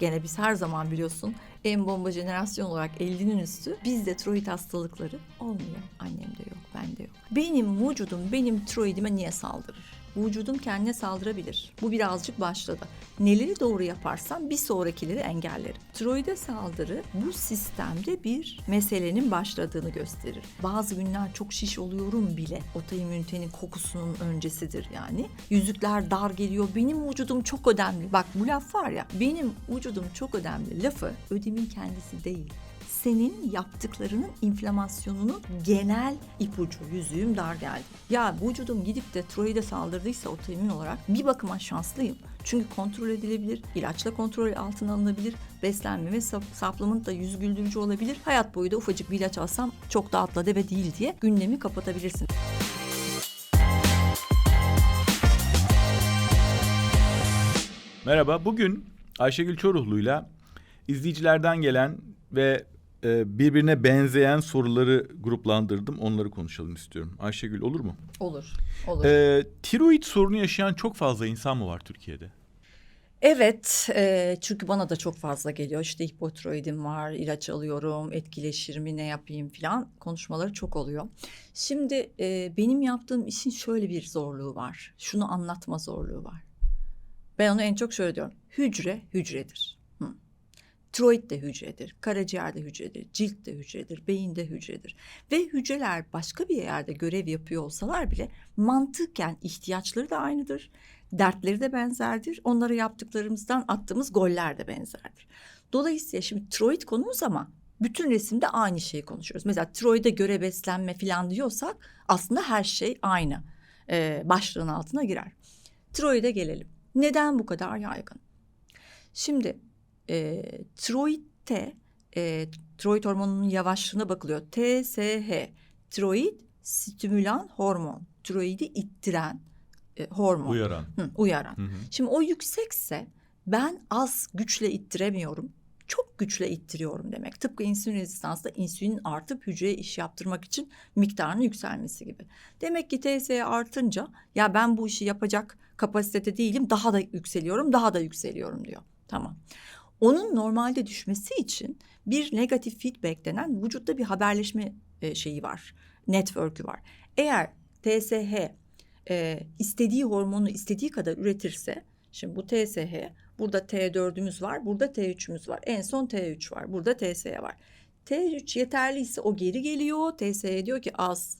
Gene biz her zaman biliyorsun en bomba jenerasyon olarak 50'nin üstü bizde tiroid hastalıkları olmuyor. Annemde yok, bende yok. Benim vücudum benim tiroidime niye saldırır? Vücudum kendine saldırabilir. Bu birazcık başladı. Neleri doğru yaparsam bir sonrakileri engellerim. Tiroide saldırı bu sistemde bir meselenin başladığını gösterir. Bazı günler çok şiş oluyorum bile. Otoimmünitenin kokusunun öncesidir yani. Yüzükler dar geliyor. Benim vücudum çok önemli. Bak bu laf var ya. Benim vücudum çok önemli. Lafı ödemin kendisi değil senin yaptıklarının inflamasyonunun genel ipucu. Yüzüğüm dar geldi. Ya vücudum gidip de tiroide saldırdıysa otoimmün olarak bir bakıma şanslıyım. Çünkü kontrol edilebilir, ilaçla kontrol altına alınabilir, beslenme ve supplement da yüz güldürücü olabilir. Hayat boyu da ufacık bir ilaç alsam çok da atla deve değil diye gündemi kapatabilirsin. Merhaba, bugün Ayşegül Çoruhlu'yla izleyicilerden gelen ve e, birbirine benzeyen soruları gruplandırdım. Onları konuşalım istiyorum. Ayşegül olur mu? Olur, olur. E, tiroid sorunu yaşayan çok fazla insan mı var Türkiye'de? Evet, e, çünkü bana da çok fazla geliyor. İşte hipotiroidim var, ilaç alıyorum, etkileşir mi, ne yapayım filan konuşmaları çok oluyor. Şimdi e, benim yaptığım işin şöyle bir zorluğu var. Şunu anlatma zorluğu var. Ben onu en çok şöyle diyorum. Hücre hücredir. Tiroid de hücredir, karaciğer de hücredir, cilt de hücredir, beyin de hücredir. Ve hücreler başka bir yerde görev yapıyor olsalar bile mantıken ihtiyaçları da aynıdır. Dertleri de benzerdir. Onlara yaptıklarımızdan attığımız goller de benzerdir. Dolayısıyla şimdi tiroid konumuz ama bütün resimde aynı şeyi konuşuyoruz. Mesela tiroide göre beslenme falan diyorsak aslında her şey aynı. Ee, başlığın altına girer. Tiroide gelelim. Neden bu kadar yaygın? Şimdi e, tiroidte e, tiroid hormonunun yavaşlığına bakılıyor. TSH, tiroid stimülan hormon. Tiroidi ittiren e, hormon. Uyaran. Hı, uyaran. Hı hı. Şimdi o yüksekse ben az güçle ittiremiyorum. Çok güçle ittiriyorum demek. Tıpkı insülin rezistansta insülin artıp hücreye iş yaptırmak için miktarının yükselmesi gibi. Demek ki TSH artınca ya ben bu işi yapacak kapasitede değilim daha da yükseliyorum daha da yükseliyorum diyor. Tamam. Onun normalde düşmesi için bir negatif feedback denen vücutta bir haberleşme e, şeyi var. Network'ü var. Eğer TSH e, istediği hormonu istediği kadar üretirse şimdi bu TSH burada T4'ümüz var burada T3'ümüz var en son T3 var burada TSH var. T3 yeterliyse o geri geliyor TSH diyor ki az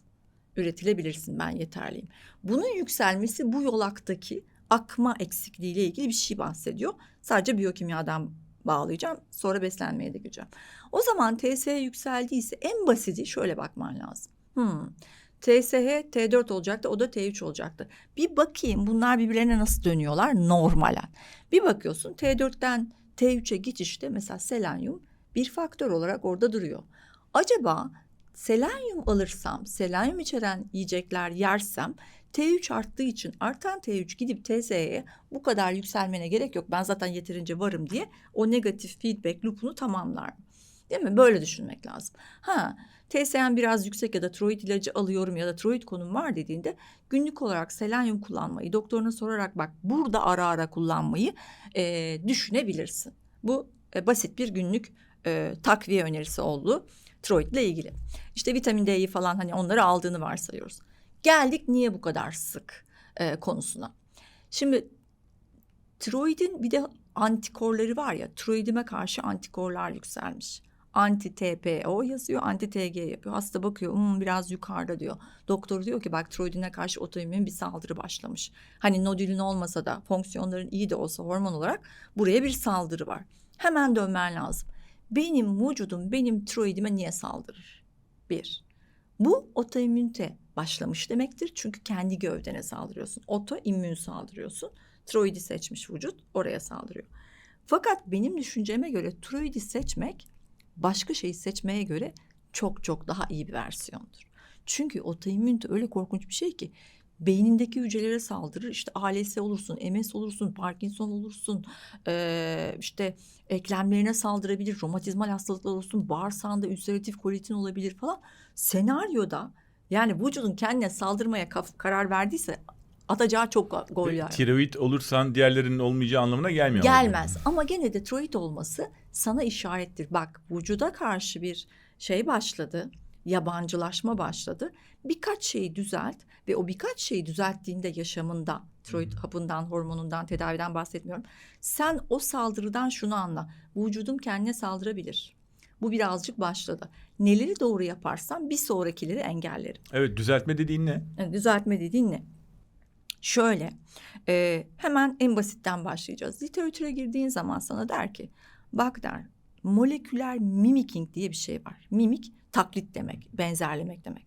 üretilebilirsin ben yeterliyim. Bunun yükselmesi bu yolaktaki akma eksikliği ile ilgili bir şey bahsediyor. Sadece biyokimyadan bağlayacağım. Sonra beslenmeye de gireceğim. O zaman TSH yükseldiyse en basiti şöyle bakman lazım. Hmm. TSH T4 olacaktı o da T3 olacaktı. Bir bakayım bunlar birbirlerine nasıl dönüyorlar normalen. Bir bakıyorsun T4'ten T3'e geçişte mesela selenyum bir faktör olarak orada duruyor. Acaba selenyum alırsam, selenyum içeren yiyecekler yersem T3 arttığı için artan T3 gidip TSH'ye bu kadar yükselmene gerek yok. Ben zaten yeterince varım diye o negatif feedback loop'unu tamamlar. Değil mi? Böyle düşünmek lazım. Ha, TSM biraz yüksek ya da tiroid ilacı alıyorum ya da tiroid konum var dediğinde günlük olarak selenyum kullanmayı doktoruna sorarak bak burada ara ara kullanmayı e, düşünebilirsin. Bu e, basit bir günlük e, takviye önerisi oldu tiroid ile ilgili. İşte vitamin D'yi falan hani onları aldığını varsayıyoruz. Geldik niye bu kadar sık e, konusuna. Şimdi tiroidin bir de antikorları var ya tiroidime karşı antikorlar yükselmiş. Anti TPO yazıyor, anti TG yapıyor. Hasta bakıyor, hmm, biraz yukarıda diyor. Doktor diyor ki bak tiroidine karşı otoimmün bir saldırı başlamış. Hani nodülün olmasa da fonksiyonların iyi de olsa hormon olarak buraya bir saldırı var. Hemen dönmen lazım. Benim vücudum benim tiroidime niye saldırır? Bir. Bu otoimmünite başlamış demektir. Çünkü kendi gövdene saldırıyorsun. Otoimmün saldırıyorsun. Tiroidi seçmiş vücut oraya saldırıyor. Fakat benim düşünceme göre tiroidi seçmek başka şeyi seçmeye göre çok çok daha iyi bir versiyondur. Çünkü otoimmünite öyle korkunç bir şey ki beynindeki hücrelere saldırır. İşte ALS olursun, MS olursun, Parkinson olursun, ee, işte eklemlerine saldırabilir, romatizmal hastalıklar olursun, bağırsağında ülseratif kolitin olabilir falan. Senaryoda yani vücudun kendine saldırmaya karar verdiyse Atacağı çok go- Ve goller. Tiroid olursan diğerlerinin olmayacağı anlamına gelmiyor. Gelmez ama gene de tiroid olması sana işarettir. Bak vücuda karşı bir şey başladı. Yabancılaşma başladı. Birkaç şeyi düzelt ve o birkaç şeyi düzelttiğinde yaşamında tiroid hapından, hormonundan, tedaviden bahsetmiyorum. Sen o saldırıdan şunu anla. Vücudum kendine saldırabilir. Bu birazcık başladı. Neleri doğru yaparsam bir sonrakileri engellerim. Evet düzeltme dediğin ne? Yani düzeltme dediğin ne? Şöyle, e, hemen en basitten başlayacağız. Literatüre girdiğin zaman sana der ki, bak der, moleküler mimicking diye bir şey var. Mimik, taklit demek, benzerlemek demek.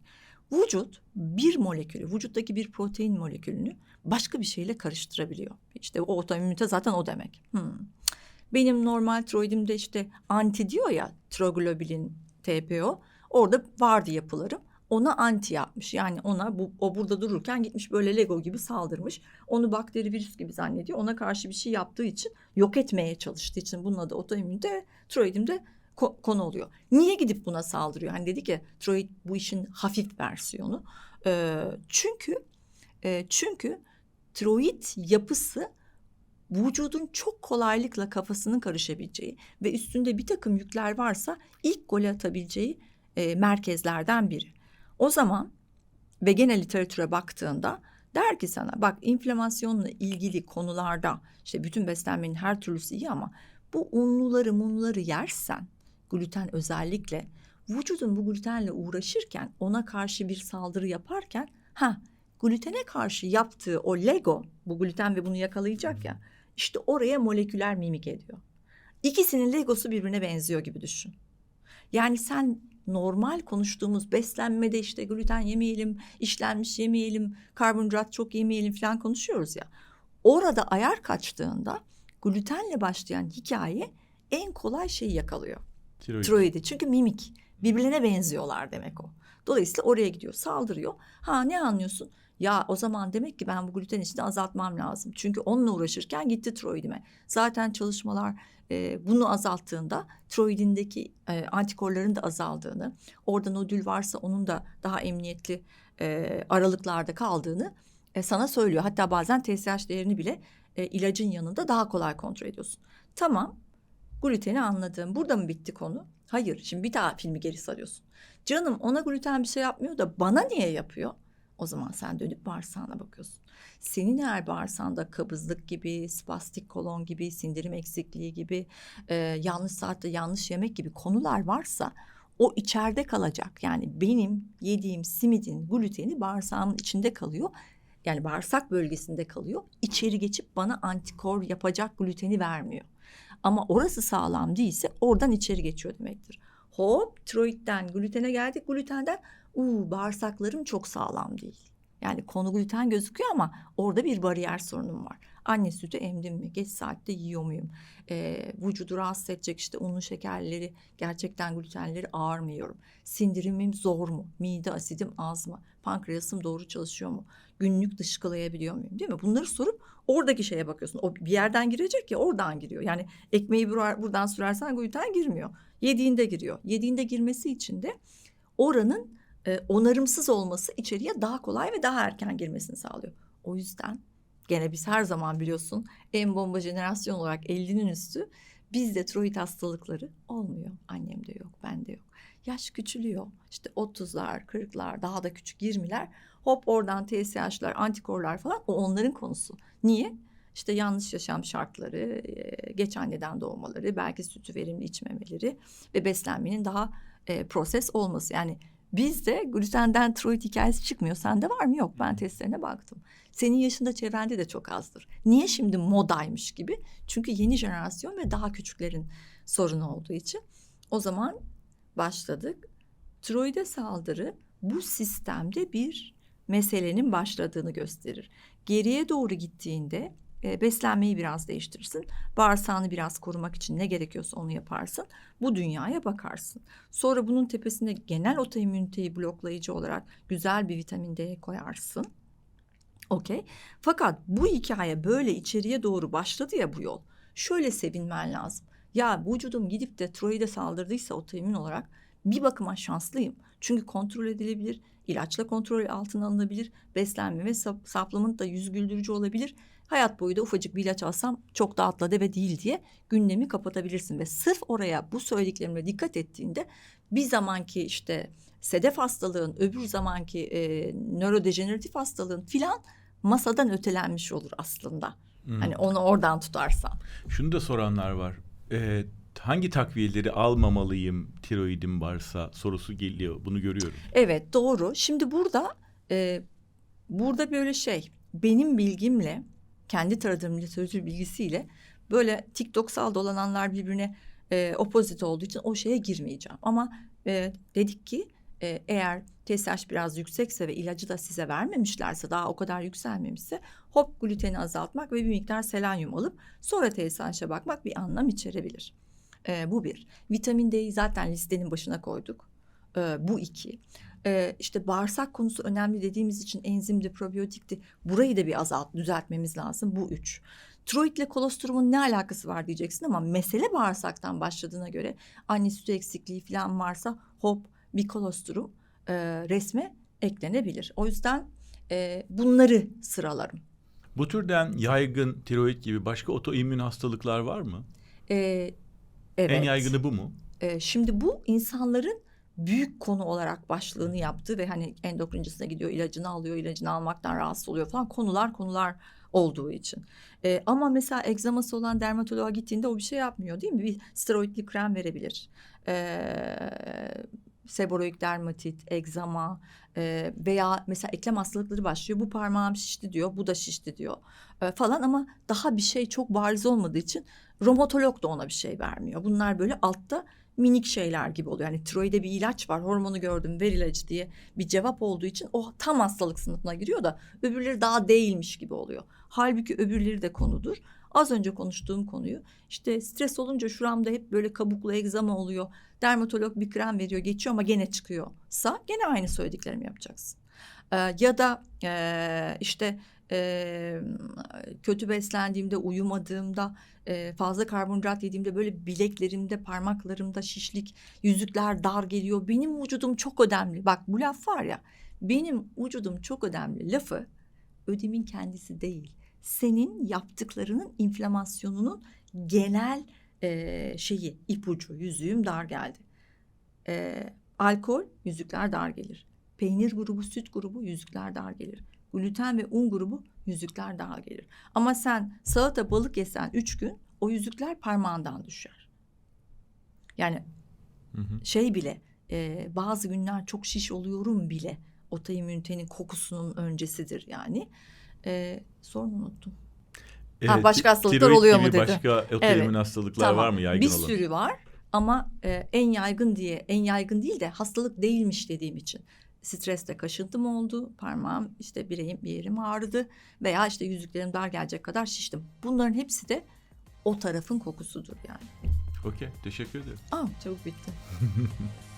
Vücut bir molekülü, vücuttaki bir protein molekülünü başka bir şeyle karıştırabiliyor. İşte o otoimmünite zaten o demek. Hmm. Benim normal tiroidimde işte anti diyor ya, tiroglobulin, TPO. Orada vardı yapılarım ona anti yapmış. Yani ona bu o burada dururken gitmiş böyle Lego gibi saldırmış. Onu bakteri virüs gibi zannediyor. Ona karşı bir şey yaptığı için yok etmeye çalıştığı için bunun adı otoimmünite tiroidimde ko- konu oluyor. Niye gidip buna saldırıyor? Hani dedi ki tiroid bu işin hafif versiyonu. Ee, çünkü e, çünkü tiroid yapısı vücudun çok kolaylıkla kafasının karışabileceği ve üstünde bir takım yükler varsa ilk gol atabileceği e, merkezlerden biri. O zaman ve genel literatüre baktığında der ki sana bak inflamasyonla ilgili konularda işte bütün beslenmenin her türlüsü iyi ama bu unluları munluları yersen gluten özellikle vücudun bu glutenle uğraşırken ona karşı bir saldırı yaparken ha glutene karşı yaptığı o lego bu gluten ve bunu yakalayacak ya işte oraya moleküler mimik ediyor. İkisinin legosu birbirine benziyor gibi düşün. Yani sen normal konuştuğumuz beslenmede işte gluten yemeyelim, işlenmiş yemeyelim, karbonhidrat çok yemeyelim falan konuşuyoruz ya. Orada ayar kaçtığında glutenle başlayan hikaye en kolay şeyi yakalıyor. Tiroid. Tiroidi. Çünkü mimik. Birbirine benziyorlar demek o. Dolayısıyla oraya gidiyor, saldırıyor. Ha ne anlıyorsun? Ya o zaman demek ki ben bu gluten işini azaltmam lazım. Çünkü onunla uğraşırken gitti tiroidime. Zaten çalışmalar e, bunu azalttığında tiroidindeki e, antikorların da azaldığını, orada nodül varsa onun da daha emniyetli e, aralıklarda kaldığını e, sana söylüyor. Hatta bazen TSH değerini bile e, ilacın yanında daha kolay kontrol ediyorsun. Tamam, gluteni anladım. Burada mı bitti konu? Hayır, şimdi bir daha filmi geri sarıyorsun. Canım ona gluten bir şey yapmıyor da bana niye yapıyor? O zaman sen dönüp bağırsağına bakıyorsun. Senin eğer bağırsağında kabızlık gibi, spastik kolon gibi, sindirim eksikliği gibi, e, yanlış saatte yanlış yemek gibi konular varsa o içeride kalacak. Yani benim yediğim simidin gluteni bağırsağımın içinde kalıyor. Yani bağırsak bölgesinde kalıyor. İçeri geçip bana antikor yapacak gluteni vermiyor. Ama orası sağlam değilse oradan içeri geçiyor demektir. Hop tiroidden glutene geldik. Glutenden uuu bağırsaklarım çok sağlam değil. Yani konu gluten gözüküyor ama orada bir bariyer sorunum var. Anne sütü emdim mi? Geç saatte yiyor muyum? Ee, vücudu rahatsız edecek işte unlu şekerleri, gerçekten glutenleri ağır mı yiyorum? Sindirimim zor mu? Mide asidim az mı? Pankreasım doğru çalışıyor mu? Günlük dışkılayabiliyor muyum? Değil mi? Bunları sorup oradaki şeye bakıyorsun. O bir yerden girecek ya oradan giriyor. Yani ekmeği bur- buradan sürersen gluten girmiyor. Yediğinde giriyor. Yediğinde girmesi için de oranın e, onarımsız olması içeriye daha kolay ve daha erken girmesini sağlıyor. O yüzden gene biz her zaman biliyorsun en bomba jenerasyon olarak 50'nin üstü bizde tiroid hastalıkları olmuyor. Annemde yok, bende yok. Yaş küçülüyor. İşte 30'lar, 40'lar, daha da küçük 20'ler. Hop oradan TSH'lar, antikorlar falan o onların konusu. Niye? İşte yanlış yaşam şartları, e, geç anneden doğmaları, belki sütü verimli içmemeleri ve beslenmenin daha e, proses olması. Yani Bizde glutenden tiroid hikayesi çıkmıyor. Sende var mı? Yok. Ben testlerine baktım. Senin yaşında çevrende de çok azdır. Niye şimdi modaymış gibi? Çünkü yeni jenerasyon ve daha küçüklerin sorunu olduğu için. O zaman başladık. Tiroide saldırı bu sistemde bir meselenin başladığını gösterir. Geriye doğru gittiğinde e, beslenmeyi biraz değiştirirsin. Bağırsağını biraz korumak için ne gerekiyorsa onu yaparsın. Bu dünyaya bakarsın. Sonra bunun tepesine genel otoimmüniteyi bloklayıcı olarak güzel bir vitamin D koyarsın. Okey. Fakat bu hikaye böyle içeriye doğru başladı ya bu yol. Şöyle sevinmen lazım. Ya vücudum gidip de tiroide saldırdıysa otoimmün olarak bir bakıma şanslıyım. Çünkü kontrol edilebilir, ilaçla kontrol altına alınabilir, beslenme ve sap- supplement da yüz güldürücü olabilir. Hayat boyu da ufacık bir ilaç alsam çok da atla deve değil diye gündemi kapatabilirsin. Ve sırf oraya bu söylediklerime dikkat ettiğinde bir zamanki işte sedef hastalığın, öbür zamanki e, nörodejeneratif hastalığın filan masadan ötelenmiş olur aslında. Hmm. Hani onu oradan tutarsan. Şunu da soranlar var. Ee, hangi takviyeleri almamalıyım tiroidim varsa sorusu geliyor. Bunu görüyorum. Evet doğru. Şimdi burada e, burada böyle şey benim bilgimle kendi taradığım literatür bilgisiyle böyle TikToksal dolananlar birbirine e, opozit olduğu için o şeye girmeyeceğim. Ama e, dedik ki e, eğer TSH biraz yüksekse ve ilacı da size vermemişlerse daha o kadar yükselmemişse hop gluteni azaltmak ve bir miktar selenyum alıp sonra TSH'e bakmak bir anlam içerebilir. E, bu bir. Vitamin D'yi zaten listenin başına koyduk. E, bu iki. E, işte bağırsak konusu önemli dediğimiz için enzimdi, probiyotikti. Burayı da bir azalt, düzeltmemiz lazım. Bu üç. Tiroidle kolostrumun ne alakası var diyeceksin ama mesele bağırsaktan başladığına göre anne sütü eksikliği falan varsa hop bir kolostrum e, resme eklenebilir. O yüzden e, bunları sıralarım. Bu türden yaygın tiroid gibi başka otoimmün hastalıklar var mı? E, evet. En yaygını bu mu? E, şimdi bu insanların büyük konu olarak başlığını yaptığı ve hani endokrincisine gidiyor ilacını alıyor ilacını almaktan rahatsız oluyor falan konular konular olduğu için. E, ama mesela egzaması olan dermatoloğa gittiğinde o bir şey yapmıyor değil mi? Bir steroidli krem verebilir. E, seboroik dermatit, egzama e, veya mesela eklem hastalıkları başlıyor. Bu parmağım şişti diyor, bu da şişti diyor e, falan ama daha bir şey çok bariz olmadığı için romatolog da ona bir şey vermiyor. Bunlar böyle altta minik şeyler gibi oluyor. Yani tiroide bir ilaç var, hormonu gördüm, ver ilacı diye bir cevap olduğu için o tam hastalık sınıfına giriyor da öbürleri daha değilmiş gibi oluyor. Halbuki öbürleri de konudur. Az önce konuştuğum konuyu işte stres olunca şuramda hep böyle kabuklu egzama oluyor. Dermatolog bir krem veriyor geçiyor ama gene çıkıyorsa gene aynı söylediklerimi yapacaksın. Ee, ya da e, işte e, kötü beslendiğimde, uyumadığımda, e, fazla karbonhidrat yediğimde böyle bileklerimde, parmaklarımda şişlik, yüzükler dar geliyor. Benim vücudum çok önemli. Bak bu laf var ya, benim vücudum çok önemli lafı ödemin kendisi değil. Senin yaptıklarının inflamasyonunun genel e, şeyi, ipucu, yüzüğüm dar geldi. E, alkol, yüzükler dar gelir. Peynir grubu, süt grubu, yüzükler dar gelir gluten ve un grubu yüzükler daha gelir. Ama sen salata balık yesen üç gün o yüzükler parmağından düşer. Yani Hı hı. şey bile e, bazı günler çok şiş oluyorum bile otoimmünitenin kokusunun öncesidir yani. E, sorunu unuttum. Ha, başka hastalıklar oluyor mu dedi. Başka otoimmün Evet, hastalıklar Tamam. var mı yaygın Bir olan? sürü var ama e, en yaygın diye en yaygın değil de hastalık değilmiş dediğim için. Streste kaşıntım oldu, parmağım işte bireğim bir yerim ağrıdı veya işte yüzüklerim dar gelecek kadar şiştim. Bunların hepsi de o tarafın kokusudur yani. Okey teşekkür ederim. Aa çabuk bitti.